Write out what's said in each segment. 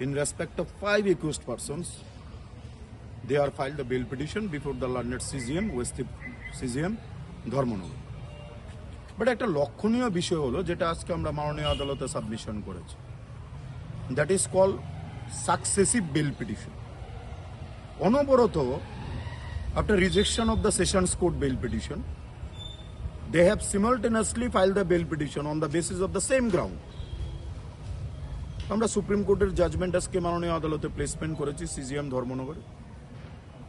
in respect of five accused persons, they are filed a bail petition before the learned CGM, West CGM, Dharmanagar but একটা লক্ষণীয় বিষয় হলো যেটা আজকে আমরা মাননীয় আদালতে সাবমিশন করেছি that is call successive bail petition অনবরত after rejection of the sessions court bail petition they have simultaneously filed the bail petition on the basis of the same ground আমরা সুপ্রিম কোর্টের জাজমেন্ট আজকে মাননীয় আদালতে placement করেছি CGM ধর্মনগরে।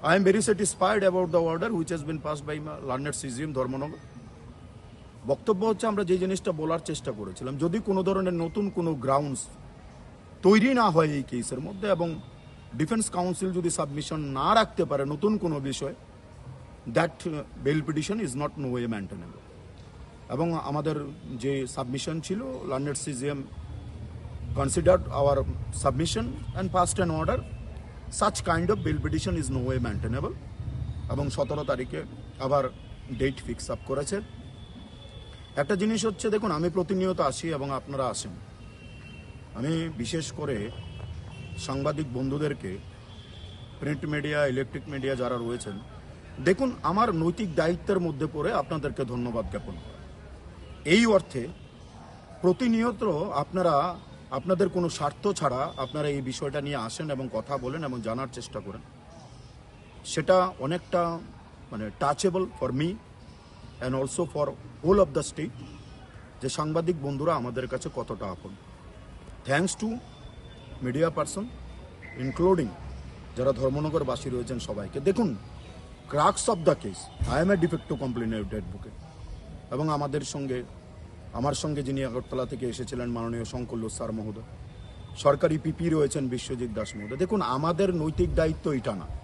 I am very satisfied about the order which has been pass by learner CGM Dharmanagar. বক্তব্য হচ্ছে, আমরা যে জিনিসটা বলার চেষ্টা করেছিলাম, যদি কোনো ধরনের নতুন কোনো গ্রাউন্ডস তৈরি না হয় এই কেসের মধ্যে এবং ডিফেন্স কাউন্সিল যদি সাবমিশন না রাখতে পারে নতুন কোনো বিষয় that bail petition is not no way maintainable এবং আমাদের যে সাবমিশন ছিল learned CGM considered our submission and passed an order. Such kind of bill petition is no way maintainable. এবং সতেরো তারিখে আবার ডেট ফিক্স আপ করেছে। একটা জিনিস হচ্ছে, দেখুন, আমি প্রতিনিয়ত আসি এবং আপনারা আসেন। আমি বিশেষ করে সাংবাদিক বন্ধুদেরকে প্রিন্ট মিডিয়া ইলেকট্রিক মিডিয়া যারা রয়েছেন, দেখুন, আমার নৈতিক দায়িত্বের মধ্যে পড়ে আপনাদেরকে ধন্যবাদ জ্ঞাপন। এই অর্থে প্রতিনিয়ত আপনারা আপনাদের কোনো স্বার্থ ছাড়া আপনারা এই বিষয়টা নিয়ে আসেন এবং কথা বলেন এবং জানার চেষ্টা করেন। সেটা অনেকটা মানে touchable for me and also for whole of the state যে সাংবাদিক বন্ধুরা আমাদের কাছে কতটা আপন। Thanks to media person including যারা ধর্মনগরবাসী রয়েছেন সবাইকে। দেখুন crux of the case I am a de facto কমপ্লেনের advocate এবং আমাদের সঙ্গে আমার সঙ্গে যিনি আগরতলা থেকে এসেছিলেন মাননীয় শঙ্কর স্যার মহোদয়। সরকারি পিপি রয়েছেন বিশ্বজিৎ দাস মহোদয়। দেখুন, আমাদের নৈতিক দায়িত্ব এটা না।